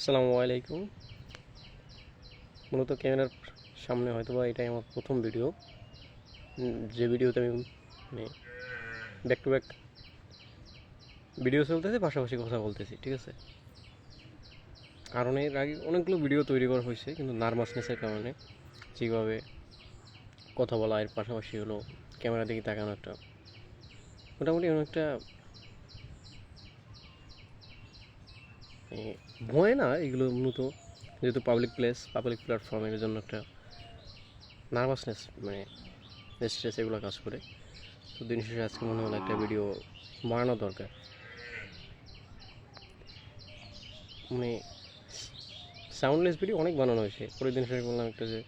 আসসালামু আলাইকুম। মূলত ক্যামেরার সামনে হয়তো বা এটাই আমার প্রথম ভিডিও। যে ভিডিওতে আমি মানে ব্যাক টু ব্যাক ভিডিও চলতেছে, পাশাপাশি কথা বলতেছি, ঠিক আছে? কারণ এর আগে অনেকগুলো ভিডিও তৈরি করা হয়েছে, কিন্তু নার্ভাসনেসের কারণে যেভাবে কথা বলা, এর পাশাপাশি হলো ক্যামেরা দিকে তাকানো একটা, মোটামুটি অনেকটা ভয় না এগুলো মূলত যেহেতু পাবলিক প্লেস পাবলিক প্ল্যাটফর্ম এর জন্য একটা নার্ভাসনেস মানে স্ট্রেস এগুলো কাজ করে। তো দিন শেষে আজকে মনে হলো একটা ভিডিও বানানো দরকার। মানে সাউন্ডলেস ভিডিও অনেক বানানো হয়েছে। পরের দিন শেষে বললাম একটা যে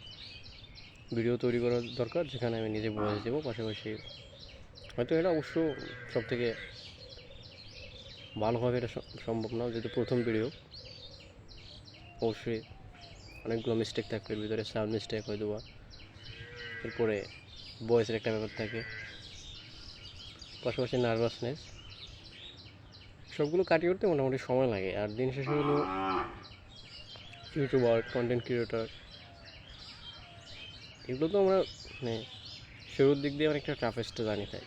ভিডিও তৈরি করা দরকার, যেখানে আমি নিজে বয়স দেবো পাশাপাশি হয়তো এটা অবশ্য সব থেকে ভালোভাবে এটা সম্ভব না, যেহেতু প্রথম ভিডিও অবশ্যই অনেকগুলো মিস্টেক থাকবে, ভিতরে সাউন্ড মিস্টেক হয়তো বা এরপরে ভয়েসের একটা ব্যাপার থাকে। পাশাপাশি নার্ভাসনেস সবগুলো কাটিয়ে উঠতে মোটামুটি সময় লাগে। আর দিন শেষে হলো ইউটিউবার কন্টেন্ট ক্রিয়েটর এগুলো তো আমরা মানে শুরুর দিক দিয়ে অনেকটা টাফেস্ট জানি তাই।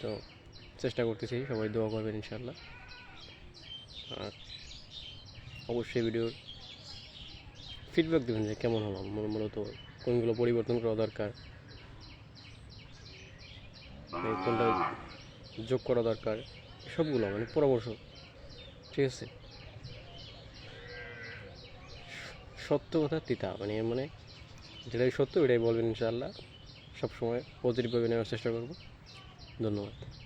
তো চেষ্টা করতেছি, সবাই দোয়া করবেন ইনশাল্লাহ আর অবশ্যই ভিডিওর ফিডব্যাক দেবেন যে কেমন হলো, মূল- মূলত কোনগুলো পরিবর্তন করা দরকার কোনটা যোগ করা দরকার, সবগুলো মানে পরামর্শ, ঠিক আছে? সত্য কথা তিতা মানে মানে যেটাই সত্য এটাই বলবেন ইনশাআল্লাহ, সবসময় পজিটিভভাবে নেওয়ার চেষ্টা করব। ধন্যবাদ।